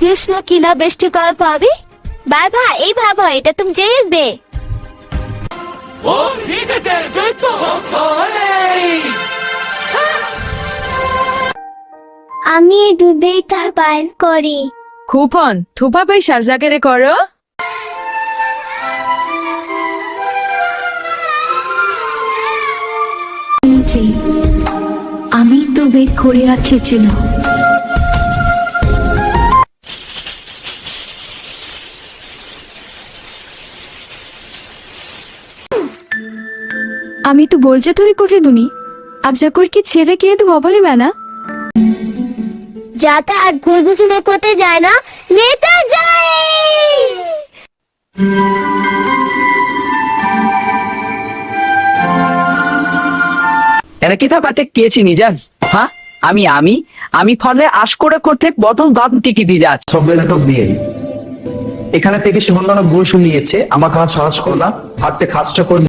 కృష్ణ কিনা বেষ্টি কর পাবি? বাই ভাই এই బాబా এটা তুমি যে ఓ హీగ దర్ గట్ আমি দুবে তার পায়ন করি। কুপন থুপা পাই সাজাকে করো। আমি তো বেক করিয়া খেয়েছিলাম আমি তো বলছে তোরে করে দুনি আবজা কর কি ছেড়ে কে তো বলে বেনা? যাতে আর ঘুরঘুষুনো করতে যায় না নেতা যায়! এরা কিতা পাতে কে চিনি জান? হ্যাঁ আমি আমি? আমি ফলে আশ করে করতে প্রথম গপ টিকি দিয়ে যাচ্ছে। সম্মেলনক নিয়ে এখানে থেকে সে অন্যান্য বই শুনিয়েছে আমার কাজ সাহস করলাম হাতে কাজটা করে